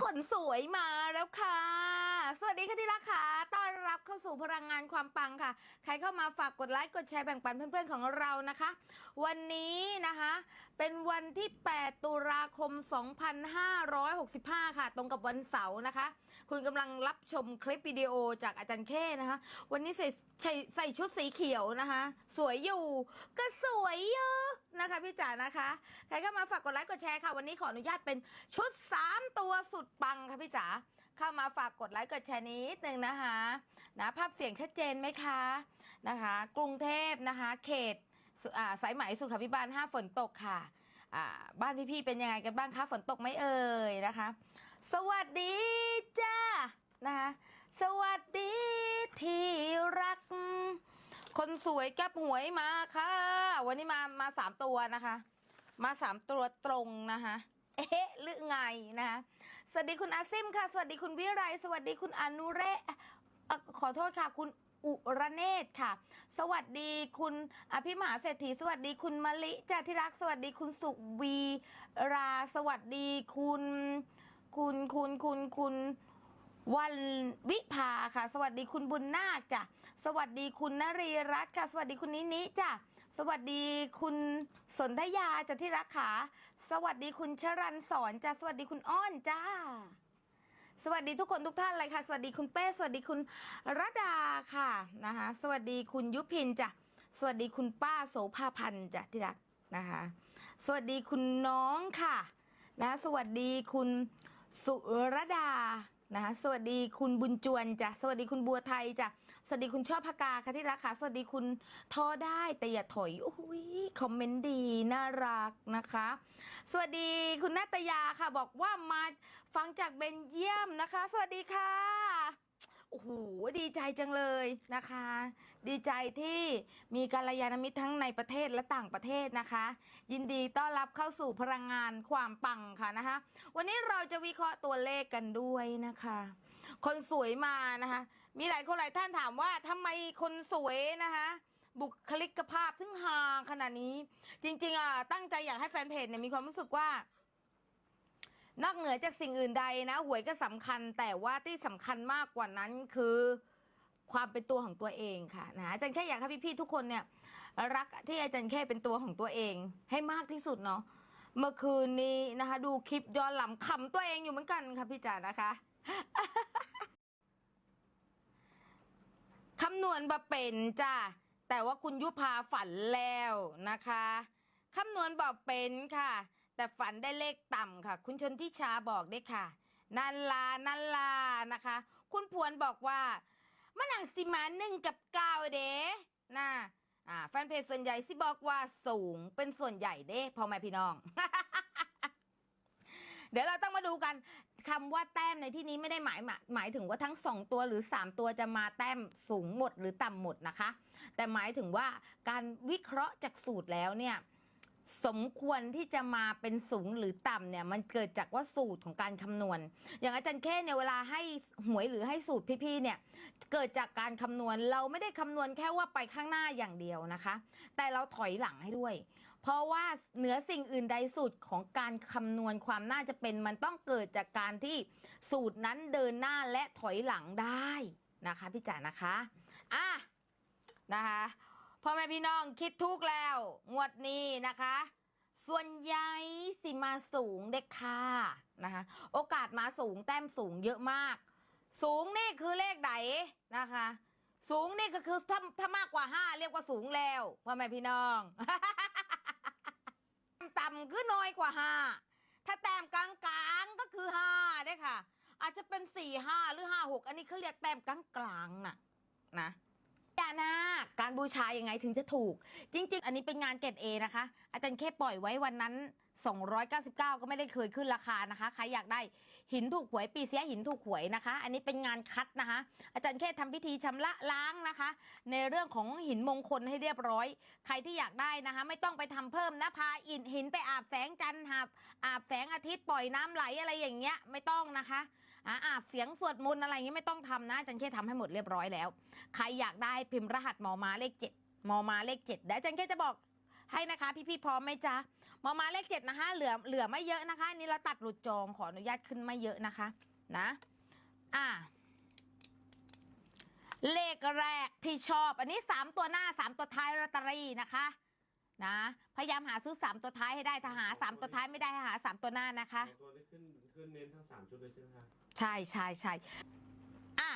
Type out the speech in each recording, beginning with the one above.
คนสวยมาแล้วค่ะ สวัสดีค่ะที่รักค่ะ ต้อนรับเข้าสู่พลังงานความปังค่ะ ใครเข้ามาฝากกดไลค์ กดแชร์แบ่งปันเพื่อนๆของเรานะคะ วันนี้นะคะ เป็นวันที่ 8 ตุลาคม 2565 ค่ะ ตรงกับวันเสาร์นะคะ คุณกำลังรับชมคลิปวิดีโอจากอาจารย์เข้นะคะ วันนี้ใส่ใส่ใส่ชุดสีเขียวนะคะ สวยอยู่ ก็สวยอยู่ นะคะพี่จ๋านะคะ ใครเข้ามาฝากกดไลค์กดแชร์ค่ะ วันนี้ขออนุญาตเป็นชุด 3 ตัวสุดปังค่ะพี่จ๋าเข้ามาฝากกดไลค์กดแชร์นิดนึงนะคะนะภาพเสียงชัดเจนไหมคะนะคะ กรุงเทพนะคะ เขตสายไหมสุขาพิบาล5ฝนตกค่ะบ้านพี่ๆเป็นยังไงกันบ้างคะฝนตกไหมเอ่ยนะคะ สวัสดีจ้านะคะสวัสดีที่รัก คนสวยกับหวยมาค่ะ วันนี้มามาสามตัวนะคะ มาสามตัวตรงนะคะ เอ๊ะหรือไงนะคะสวัสดีคุณอาซิมค่ะ สวัสดีคุณวิไรสวัสดีคุณอนุเรศขอโทษค่ะ คุณอุระเนศค่ะ สวัสดีคุณอภิมหาเศรษฐี สวัสดีคุณมะลิจ้าที่รัก สวัสดีคุณสุวีรา สวัสดีคุณ คุณคุณคุณคุณ วันวิภาค่ะ สวัสดีคุณบุญนาคจ้ะสวัสดีคุณนรีรัตน์ค่ะ สวัสดีคุณนินิจ้ะสวัสดีคุณสนธยาจ้ะที่รักขาสวัสดีคุณชรันสอนจ้ะสวัสดีคุณอ้อนจ้า สวัสดีทุกคนทุกท่านเลยค่ะ สวัสดีคุณเป้ สวัสดีคุณระดาค่ะนะคะสวัสดีคุณยุพินจ้ะสวัสดีคุณป้าโสภาพันธ์จ้ะที่รักนะคะสวัสดีคุณน้องค่ะนะสวัสดีคุณสุรดา นะคะสวัสดีคุณบุญจวนจ้ะสวัสดีคุณบัวไทยจ้ะสวัสดีคุณชอบพกาค่ะที่รักค่ะสวัสดีคุณท้อได้แต่อย่าถอยอุ้ยคอมเมนต์ดีน่ารักนะคะ สวัสดีคุณนาตยาค่ะบอกว่ามาฟังจากเบนเยียมนะคะ สวัสดีค่ะ โอ้โหดีใจจังเลยนะคะ ดีใจที่มีกัลยาณมิตรทั้งในประเทศและต่างประเทศนะคะ ยินดีต้อนรับเข้าสู่พลังงานความปังค่ะนะคะ วันนี้เราจะวิเคราะห์ตัวเลขกันด้วยนะคะ คนสวยมานะคะ มีหลายคนหลายท่านถามว่าทำไมคนสวยนะคะบุคลิกภาพถึงฮาขนาดนี้ จริง ๆอะตั้งใจอยากให้แฟนเพจเนี่ยมีความรู้สึกว่า นอกเหนือจากสิ่งอื่นใดนะหวยก็สำคัญแต่ว่าที่สำคัญมากกว่านั้นคือความเป็นตัวของตัวเองค่ะนะอาจารย์แค่อยากให้พี่ๆทุกคนเนี่ย รักที่อาจารย์แค่เป็นตัวของตัวเอง ให้มากที่สุดเนาะเมื่อคืนนี้นะคะ ดูคลิปย้อนหลังขำตัวเองอยู่เหมือนกันค่ะพี่จ๋านะคะคำนวณบะเป็นจ้าแต่ว่าคุณยุพาฝันแล้วนะคะคำนวณบอกเป็นค่ะ แต่ฝันได้เลขต่ำค่ะ คุณชนทิชาบอกได้ค่ะ นันลานันลานะคะ คุณพวนบอกว่า มันอาจสิมาหนึ่งกับเก้าเด้นะอ่าแฟนเพจส่วนใหญ่สิบอกว่าสูงเป็นส่วนใหญ่เด้พ่อแม่พี่น้อง เดี๋ยวเราต้องมาดูกันคำว่าแต้มในที่นี้ไม่ได้หมายหมายหมายถึงว่าทั้ง2ตัวหรือ3ตัวจะมาแต้มสูงหมดหรือต่ำหมดนะคะ แต่หมายถึงว่าการวิเคราะห์จากสูตรแล้วเนี่ย สมควรที่จะมาเป็นสูงหรือต่ำเนี่ยมันเกิดจากว่าสูตรของการคำนวณ อย่างอาจารย์เคเนี่ยเวลาให้หวยหรือให้สูตรพี่ๆเนี่ยเกิดจากการคำนวณเราไม่ได้คำนวณแค่ว่าไปข้างหน้าอย่างเดียวนะคะ แต่เราถอยหลังให้ด้วย เพราะว่าเหนือสิ่งอื่นใดสูตรของการคำนวณความน่าจะเป็นมันต้องเกิดจากการที่สูตรนั้นเดินหน้าและถอยหลังได้นะคะพี่จ๋านะคะอะนะคะ พ่อแม่พี่น้องคิดทุกแล้ว งวดนี้นะคะ ส่วนใหญ่สิมาสูงเด็กค่ะนะคะ โอกาสมาสูงแต้มสูงเยอะมาก สูงนี่คือเลขไหนนะคะ สูงนี่ก็คือถ้าถ้ามากกว่าห้าเรียกว่าสูงแล้วพ่อแม่พี่น้องต่ำคือน้อยกว่าห้าถ้าแต้มกลางๆก็คือห้าได้ค่ะ อาจจะเป็นสี่ห้าหรือห้าหกอันนี้เขาเรียกแต้มกลางๆน่ะนะอย่านาารบูชายังไงถึงจะถูก จริง ๆ อันนี้เป็นงานเกรดเอนะคะ อาจารย์แค่ปล่อยไว้วันนั้น 299 ก็ไม่ได้เคยขึ้นราคานะคะ ใครอยากได้หินถูกหวยปีเสียหินถูกหวยนะคะ อันนี้เป็นงานคัดนะคะ อาจารย์แค่ทำพิธีชำระล้างนะคะ ในเรื่องของหินมงคลให้เรียบร้อย ใครที่อยากได้นะคะ ไม่ต้องไปทำเพิ่มนะพาอินหินไปอาบแสงจันทร์อาบอาบแสงอาทิตย์ปล่อยน้ำไหลอะไรอย่างเงี้ยไม่ต้องนะคะ อ่าอาบเสียงสวดมนต์อะไรอย่างเงี้ยไม่ต้องทำนะอาจารย์แค่ทำให้หมดเรียบร้อยแล้ว ใครอยากได้พิมพ์รหัสมอมาเลขเจ็ดมอมาเลขเจ็ดเดี๋ยวอาจารย์แค่จะบอกให้นะคะ พี่ๆพร้อมไหมจ๊ะมามาเลขเจ็ดนะคะเหลือเหลือไม่เยอะนะคะอันนี่เราตัดหลุดจองขออนุญาตขึ้นไม่เยอะนะคะ นะ อ่าเลขแรกที่ชอบ อันนี้สามตัวหน้าสามตัวท้ายลอตเตอรี่นะคะนะพยายามหาซื้อสามตัวท้ายให้ได้ถ้าหาสามตัวท้ายไม่ได้ให้หาสามตัวหน้านะคะ ตัวได้ขึ้นขึ้นเน้นทั้งสามชุดเลยใช่ไหมคะ ใช่ใช่ใช่อะ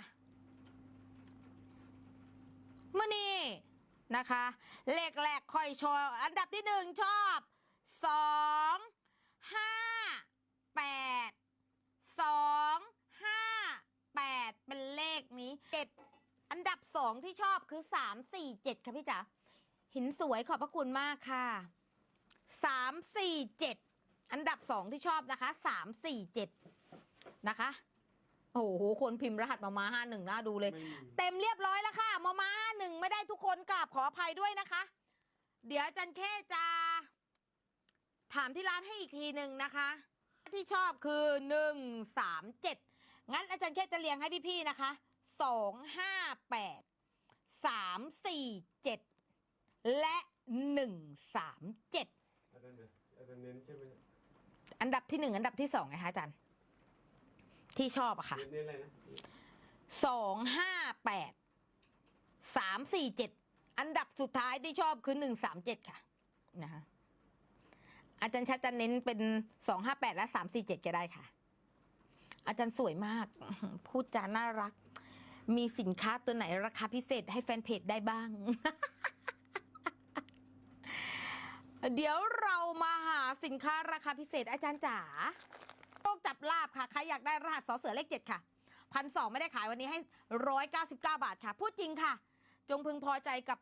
มื่อนี้นะคะ เลขแรกค่อยชอบอันดับที่หนึ่งชอบสองห้าแปดสองห้าแปดเป็นเลขนี้เจ็ดอันดับสองที่ชอบคือสามสี่เจ็ดค่ะพี่จ๋าหินสวยขอบพระคุณมากค่ะสามสี่เจ็ดอันดับสองที่ชอบนะคะสามสี่เจ็ดนะคะ โอ้โห คนพิมพ์รหัสมามาห้าหนึ่งน่าดูเลยไม่มีเต็มเรียบร้อยแล้วค่ะ มามาห้าหนึ่งไม่ได้ทุกคนกราบขออภัยด้วยนะคะ เดี๋ยวอาจันแค่จะถามที่ร้านให้อีกทีหนึ่งนะคะ ที่ชอบคือหนึ่งสามเจ็ดงั้นอาจารย์แค่จะเรียงให้พี่ๆนะคะสองห้าแปดสามสี่เจ็ดและหนึ่งสามเจ็ดอาจารย์เดี๋ยวอาจารย์เน้นใช่ไหมอันดับที่หนึ่งอันดับที่สองไงคะอาจารย์ ที่ชอบอะค่ะเน้นเน้นอะไรนะสองห้าแปดสามสี่เจ็ดอันดับสุดท้ายที่ชอบคือหนึ่งสามเจ็ดค่ะนะคะอาจารย์ชัดจะเน้นเป็นสองห้าแปดและสามสี่เจ็ดก็ได้ค่ะ อาจารย์สวยมากอื้อหือพูดจาน่ารัก มีสินค้าตัวไหนราคาพิเศษให้แฟนเพจได้บ้าง เดี๋ยวเรามาหาสินค้าราคาพิเศษอาจารย์จ๋าโช คจับลาบค่ะ ใครอยากได้รหัสสอเสือเลขเจ็ดค่ะพันสองไม่ได้ขายวันนี้ให้ร้อยเก้าสิบเก้าบาทค่ะ พูดจริงค่ะ จงพึงพอใจกับ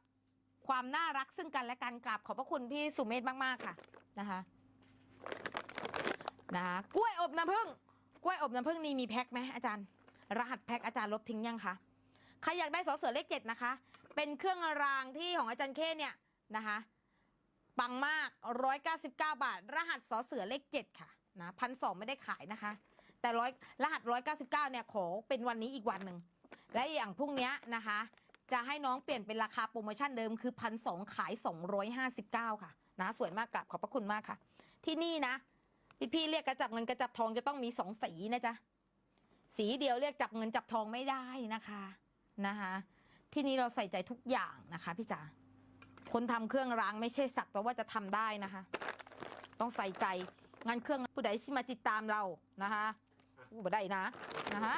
ความน่ารักซึ่งกันและกันกราบขอบพระคุณพี่สุเมธมาก ๆ ค่ะนะคะนะะกล้วยอบน้ำผึ้งกล้วยอบน้ำผึ้งนี่มีแพ็คไหมอาจารย์ รหัสแพ็คอาจารย์ลบทิ้งยังคะใครอยากได้สอเสือเลขเจ็ดนะคะ เป็นเครื่องรางที่ของอาจารย์เข้เนี่ยนะคะปังมาก 199 บาท รหัสสอเสือเลขเจ็ดค่ะ นะพันสองไม่ได้ขายนะคะ แต่ร้อยรหัส199เก้าสิบเก้าเนี่ยขอเป็นวันนี้อีกวันหนึ่ง และอย่างพรุ่งนี้นะคะ จะให้น้องเปลี่ยนเป็นราคาโปรโมชั่นเดิมคือพันสองขาย259ค่ะนะสวยมากกราบขอบพระคุณมากค่ะ ที่นี่นะ พี่ๆเรียกกระจับเงินกระจับทองจะต้องมีสองสีนะจ๊ะสีเดียวเรียกจับเงินจับทองไม่ได้นะคะนะคะ ที่นี่เราใส่ใจทุกอย่างนะคะพี่จ๋าคนทำเครื่องรางไม่ใช่สักแต่ว่าจะทำได้นะคะ ต้องใส่ใจ งานเครื่องผู้ใดที่มาติดตามเรานะคะผู้บ่ได้นะนะคะ